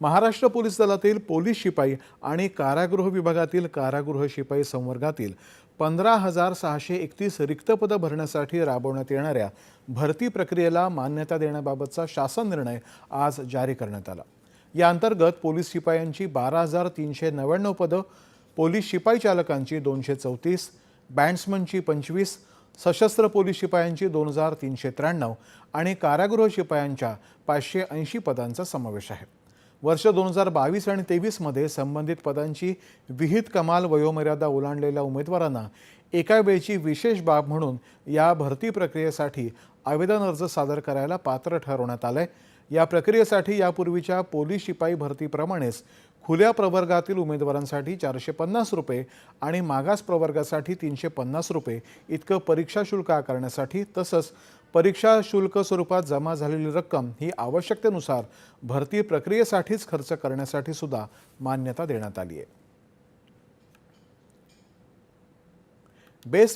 Maharashtra police दलातील police शिपाई आणि कारागृह विभागातील कारागृह शिपाई संवर्गातील पंधरा हजार सहाशे एकतीस रिक्त पदं भरण्यासाठी राबवण्यात येणाऱ्या भरती प्रक्रियेला मान्यता देण्याबाबतचा शासन निर्णय आज जारी करण्यात आला. या अंतर्गत पोलीस शिपायांची बारा हजार तीनशे नव्याण्णव पदं पोलीस शिपाई चालकांची दोनशे चौतीस बँड्समनची पंचवीस सशस्त्र पोलीस शिपायांची दोन हजार तीनशे त्र्याण्णव आणि कारागृह शिपायांच्या पाचशे ऐंशी पदांचा समावेश आहे. वर्ष दोन हजार बावीस आणि तेवीसमध्ये संबंधित पदांची विहित कमाल वयोमर्यादा ओलांडलेल्या उमेदवारांना एका वेळची विशेष बाब म्हणून या भरती प्रक्रियेसाठी आवेदन अर्ज सादर करायला पात्र ठरवण्यात आलंय. या प्रक्रियेसाठी यापूर्वीच्या पोलीस शिपाई भरतीप्रमाणेच खुल्या प्रवर्गातील उमेदवारांसाठी चारशे पन्नास रुपये आणि मागास प्रवर्गासाठी तीनशे पन्नास रुपये इतकं परीक्षा शुल्क आकारण्यासाठी तसंच परीक्षा शुल्क स्वरूपात जमा झालेली रक्कम ही आवश्यकतेनुसार भरती प्रक्रियेसाठीच खर्च करण्यासाठी सुद्धा मान्यता देण्यात आली आहे. based